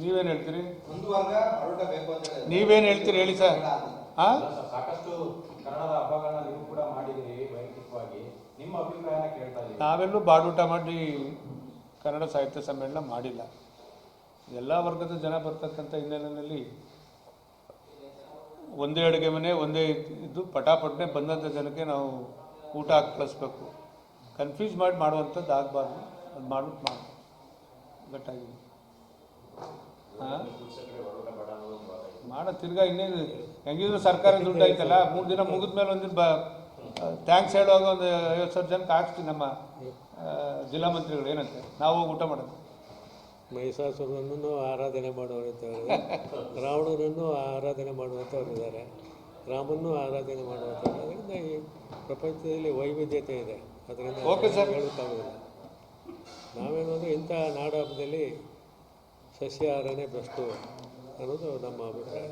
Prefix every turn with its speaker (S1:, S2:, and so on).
S1: ನೀವೇನು ಹೇಳ್ತೀರಿ?
S2: ಒಂದು ವರ್ಗ ಹೊರಟ ಅಂತ ಹೇಳಿದ್ರೆ
S1: ನೀವೇನು ಹೇಳ್ತೀರಿ ಹೇಳಿ ಸರ್? ಹಾಂ
S3: ಸಾಕಷ್ಟು ಕನ್ನಡದ ಹಬ್ಬಗಳನ್ನ ನೀವು ಕೂಡ ಮಾಡಿದಿರಿ ವೈಯಕ್ತಿಕವಾಗಿ. ನಿಮ್ಮ ಅಭಿಪ್ರಾಯನ ಕೇಳ್ತಾ ಇದ್ದೀವಿ
S1: ನಾವೆಲ್ಲೂ ಬಾಡೂಟ ಮಾಡಿ ಕನ್ನಡ ಸಾಹಿತ್ಯ ಸಮ್ಮೇಳನ ಮಾಡಿಲ್ಲ. ಎಲ್ಲ ವರ್ಗದ ಜನ ಬರ್ತಕ್ಕಂಥ ಹಿನ್ನೆಲೆಯಲ್ಲಿ ಒಂದೇ ಅಡುಗೆ ಮನೆ ಒಂದೇ ಇದ್ದು ಪಟಾಪಟನೆ ಬಂದಂಥ ಜನಕ್ಕೆ ನಾವು ಊಟ ಹಾಕಿ ಕಳಿಸ್ಬೇಕು ಕನ್ಫ್ಯೂಸ್ ಮಾಡಿ ಮಾಡುವಂಥದ್ದು ಆಗಬಾರ್ದು. ಅದು ಮಾಡ್ಬಿಟ್ಟು ಮಾಡ. ಗಟ್ಟಾಗಿ. ಹಾಂ? ಮಾಡೋ ತಿರ್ಗಾ ಇನ್ನೇನು ಹೆಂಗಿದ್ರು ಸರ್ಕಾರ ದುಡ್ಡು ಐತಲ್ಲ ಮೂರು ದಿನ ಮುಗಿದ ಮೇಲೆ ಒಂದಿನ ಬ ಥ್ಯಾಂಕ್ಸ್ ಹೇಳುವಾಗ ಒಂದು ಐವತ್ತು ಸಾವಿರ ಜನಕ್ಕೆ ಹಾಕ್ಸ್ತೀವಿ ನಮ್ಮ ಜಿಲ್ಲಾ ಮಂತ್ರಿಗಳು ಏನಂತೆ? ನಾವು ಹೋಗಿ ಊಟ ಮಾಡೋದು.
S4: ಮಹಿಷಾಸುರನನ್ನು ಆರಾಧನೆ ಮಾಡುವಂಥವ್ರು ರಾವಣನನ್ನು ಆರಾಧನೆ ಮಾಡುವಂಥವ್ರಿದ್ದಾರೆ ರಾಮನ್ನು ಆರಾಧನೆ ಮಾಡುವಂಥವ್ರು ಅದರಿಂದ ಈ ಪ್ರಪಂಚದಲ್ಲಿ ವೈವಿಧ್ಯತೆ ಇದೆ. ಅದರಿಂದ
S1: ಹೇಳುತ್ತಾ sir.
S4: ಹೇಳೋಕ್ಕಾಗೋದಿಲ್ಲ ನಾವೇನು ಅಂದರೆ ಇಂಥ ನಾಡ ಹಬ್ಬದಲ್ಲಿ ಸಸ್ಯಾಹಾರನೇ ಬೆಸ್ಟು ಅನ್ನೋದು ನಮ್ಮ ಅಭಿಪ್ರಾಯ.